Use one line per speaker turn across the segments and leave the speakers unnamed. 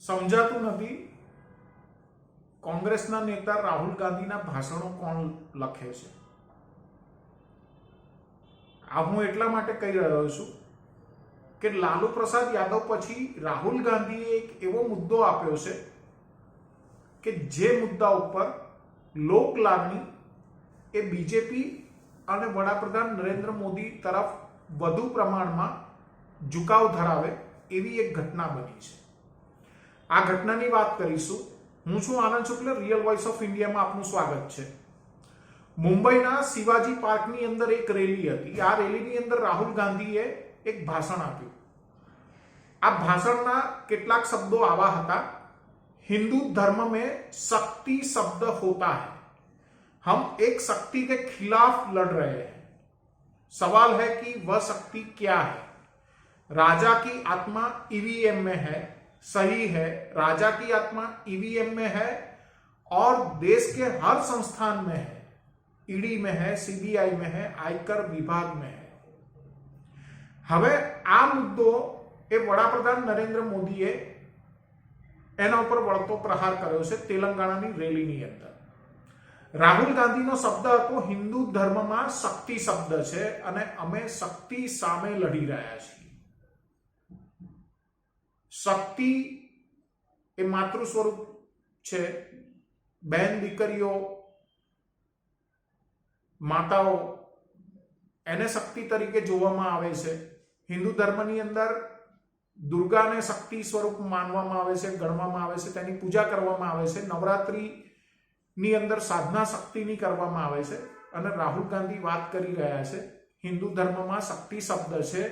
સમજાતું નથી. કોંગ્રેસના નેતા રાહુલ ગાંધીના ભાષણો કોણ લખે છે? આ હું એટલા માટે કહી રહ્યો છું કે લાલુ પ્રસાદ યાદવ પછી રાહુલ ગાંધીએ એક એવો મુદ્દો આપ્યો છે કે જે મુદ્દા ઉપર લોક એ બીજેપી અને વડાપ્રધાન નરેન્દ્ર મોદી તરફ વધુ પ્રમાણમાં ઝુકાવ ધરાવે એવી એક ઘટના બની છે. આ ઘટનાની વાત કરીશું હું છું Anand Shukla real voice of ઇન્ડિયામાં આપનું સ્વાગત છે મુંબઈના શિવાજી પાર્કની અંદર એક રેલી હતી આ રેલીની અંદર રાહુલ ગાંધીએ એક ભાષણ આપ્યું આ ભાષણના કેટલાક શબ્દો આવા હતા हिंदू धर्म में शक्ति शब्द होता है हम एक शक्ति के खिलाफ लड़ रहे हैं सवाल है कि वह शक्ति क्या है राजा की आत्मा ईवीएम में है सही है राजा की आत्मा ईवीएम में है और देश के हर संस्थान में है ईडी में है सीबीआई में है आयकर विभाग में है હવે આ મુદ્દો એ વડાપ્રધાન નરેન્દ્ર મોદીએ એના ઉપર વળતો પ્રહાર કર્યો છે તેલંગાણાની રેલીની અંદર રાહુલ ગાંધીનો શબ્દ હતો હિન્દુ ધર્મમાં શક્તિ શબ્દ છે અને અમે શક્તિ સામે લડી રહ્યા છીએ શક્તિ એ માતૃ સ્વરૂપ છે. બહેન દીકરીઓ, માતાઓ, એને શક્તિ તરીકે જોવામાં આવે છે. હિન્દુ ધર્મની અંદર દુર્ગાને શક્તિ સ્વરૂપ માનવામાં આવે છે, ગણવામાં આવે છે, તેની પૂજા કરવામાં આવે છે, નવરાત્રિની અંદર સાધના શક્તિની કરવામાં આવે છે અને રાહુલ ગાંધી વાત કરી રહ્યા છે, હિન્દુ ધર્મમાં શક્તિ શબ્દ છે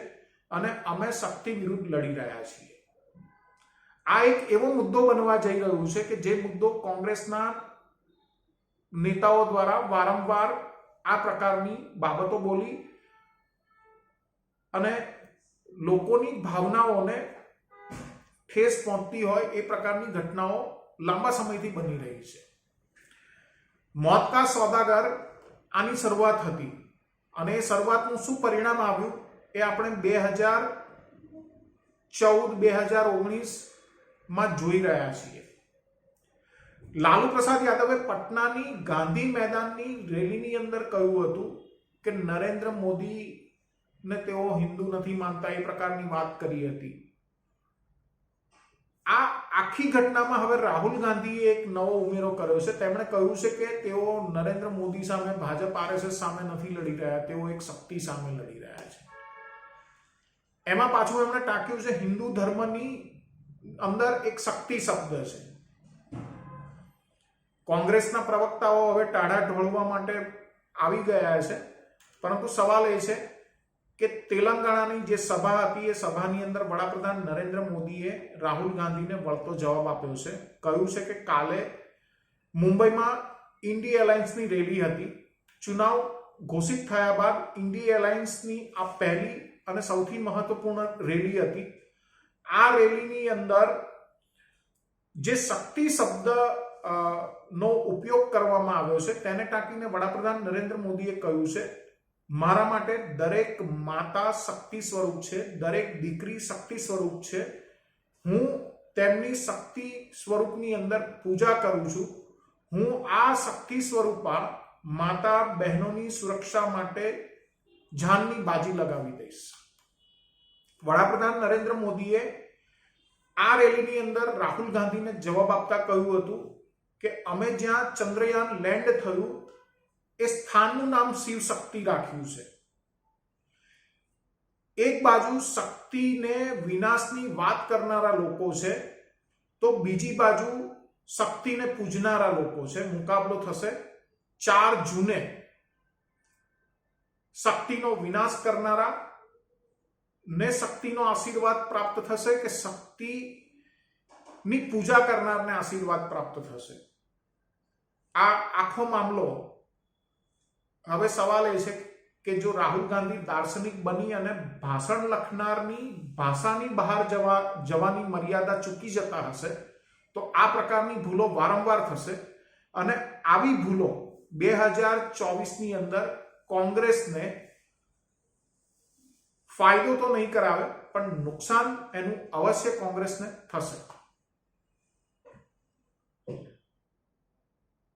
અને અમે શક્તિ વિરુદ્ધ લડી રહ્યા છીએ. આ એક એવો મુદ્દો બનવા જઈ રહ્યો છે કે જે મુદ્દો કોંગ્રેસના નેતાઓ દ્વારા વારંવાર આ પ્રકારની બાબતો બોલી અને લોકોની ભાવનાઓને ઠેસ પહોંચતી હોય એ પ્રકારની ઘટનાઓ લાંબા સમયથી બની રહી છે. મોત કા સોદાગર આની શરૂઆત હતી અને એ શરૂઆતનું શું પરિણામ આવ્યું એ આપણે બે હજાર ચૌદ, બે હજાર ઓગણીસમાં જોઈ રહ્યા છીએ. લાલુ પ્રસાદ યાદવે પટનાની ગાંધી મેદાનની રેલીની અંદર કહ્યું હતું કે નરેન્દ્ર મોદી ને તેઓ હિન્દુ નથી માનતા એ પ્રકારની વાત કરી હતી. આ આખી ઘટનામાં હવે રાહુલ ગાંધીએ એક નવો ઉમેરો કર્યો છે. તેમણે કહ્યું છે કે તેઓ નરેન્દ્ર મોદી સામે, ભાજપ આરએસએસ સામે નથી લડી રહ્યા, તેઓ એક શક્તિ સામે લડી રહ્યા છે. એમાં પાછું એમણે ટાંક્યું છે, હિન્દુ ધર્મની અંદર એક શક્તિ શબ્દ છે. કોંગ્રેસના પ્રવક્તાઓ હવે ટાઢા ઢોળવા માટે આવી ગયા છે. પરંતુ સવાલ એ છે કે તેલંગાણાની જે સભા હતી, એ સભાની અંદર વડાપ્રધાન નરેન્દ્ર મોદીએ રાહુલ ગાંધીને વળતો જવાબ આપ્યો છે. કહ્યું છે કે કાલે મુંબઈમાં ઇન્ડી એલાયન્સની રેલી હતી. ચુનાવ ઘોષિત થયા બાદ ઇન્ડી એલાયન્સની આ પહેલી અને સૌથી મહત્વપૂર્ણ રેલી હતી. આ રેલીની અંદર જે શક્તિ શબ્દ નો ઉપયોગ કરવામાં આવ્યો છે, તેને ટાંકીને વડાપ્રધાન નરેન્દ્ર મોદીએ કહ્યું છે, મારા માટે દરેક માતા શક્તિ સ્વરૂપ છે, દરેક દીકરી શક્તિ સ્વરૂપ છે. હું તેમની શક્તિ સ્વરૂપની અંદર પૂજા કરું છું. હું આ શક્તિ સ્વરૂપા માતા બહેનોની સુરક્ષા માટે જાનની બાજી લગાવી દઈશ. વડાપ્રધાન નરેન્દ્ર મોદીએ આ રેલીની અંદર રાહુલ ગાંધીને જવાબ આપતા કહ્યું હતું કે અમે જ્યાં ચંદ્રયાન લેન્ડ થયું, એ સ્થાનનું નામ શિવ શક્તિ રાખ્યું છે. એક બાજુ શક્તિને વિનાશની વાત કરનારા લોકો છે, તો બીજી બાજુ શક્તિને પૂજનારા લોકો છે. મુકાબલો થશે ચાર જૂને. શક્તિનો વિનાશ કરનારા ને શક્તિનો આશીર્વાદ પ્રાપ્ત થશે કે શક્તિની પૂજા કરનારને આશીર્વાદ પ્રાપ્ત થશે આ આખો મામલો હવે સવાલ એ છે કે જો રાહુલ ગાંધી દાર્શનિક બની અને ભાષણ લખનારની ભાષાની બહાર જવા જવાની મર્યાદા ચૂકી જતા હશે તો આ પ્રકારની ભૂલો વારંવાર થશે અને આવી ભૂલો બે હજાર ચોવીસની અંદર કોંગ્રેસને ફાયદો તો નહીં કરાવે પણ નુકસાન એનું અવશ્ય કોંગ્રેસને થશે.